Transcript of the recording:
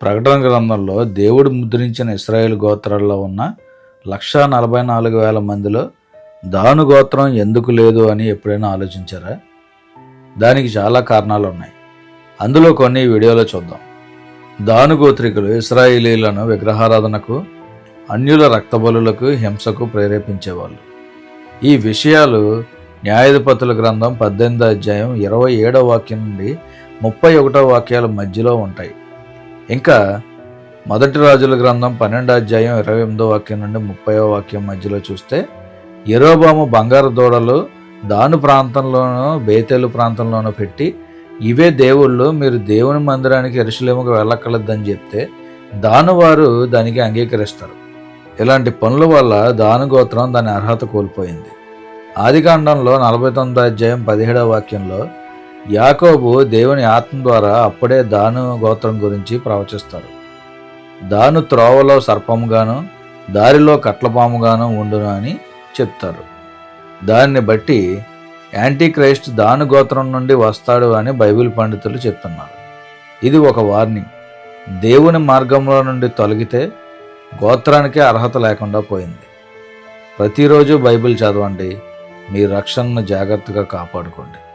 ప్రకటన గ్రంథంలో దేవుడు ముద్రించిన ఇస్రాయేల్ గోత్రాల్లో ఉన్న లక్షా నలభై నాలుగు వేల మందిలో దాను గోత్రం ఎందుకు లేదు అని ఎప్పుడైనా ఆలోచించారా? దానికి చాలా కారణాలు ఉన్నాయి. అందులో కొన్ని వీడియోలో చూద్దాం. దాను గోత్రికులు ఇస్రాయేలీలను విగ్రహారాధనకు అన్యుల రక్తబలులకు హింసకు ప్రేరేపించేవాళ్ళు. ఈ విషయాలు న్యాయాధిపతుల గ్రంథం పద్దెనిమిదో అధ్యాయం ఇరవై ఏడవ వాక్యం నుండి ముప్పై ఒకటో వాక్యాల మధ్యలో ఉంటాయి. ఇంకా మొదటి రాజుల గ్రంథం పన్నెండో అధ్యాయం ఇరవై ఎనిమిదో వాక్యం నుండి ముప్పయో వాక్యం మధ్యలో చూస్తే ఎరోబాము బంగారు దూడలు దాను ప్రాంతంలోనూ బేతేలు ప్రాంతంలోనూ పెట్టి ఇవే దేవుళ్ళు మీరు దేవుని మందిరానికి ఎరుసలేముకు వెళ్ళక్కర్లేదని చెప్తే దాను వారు దానికి అంగీకరిస్తారు. ఇలాంటి పనుల వల్ల దాను గోత్రం దాని అర్హత కోల్పోయింది. ఆదికాండంలో నలభై తొమ్మిదో అధ్యాయం పదిహేడవ వాక్యంలో యాకోబు దేవుని ఆత్మ ద్వారా అప్పుడే దాను గోత్రం గురించి ప్రవచిస్తారు దాను త్రోవలో సర్పముగాను దారిలో కట్లపాముగాను ఉండును అని చెప్తారు. దాన్ని బట్టి యాంటీ క్రైస్ట్ దాను గోత్రం నుండి వస్తాడు అని బైబిల్ పండితులు చెప్తున్నారు. ఇది ఒక వార్నింగ్. దేవుని మార్గంలో నుండి తొలగితే గోత్రానికే అర్హత లేకుండా పోయింది. ప్రతిరోజు బైబిల్ చదవండి మీ రక్షణను జాగ్రత్తగా కాపాడుకోండి.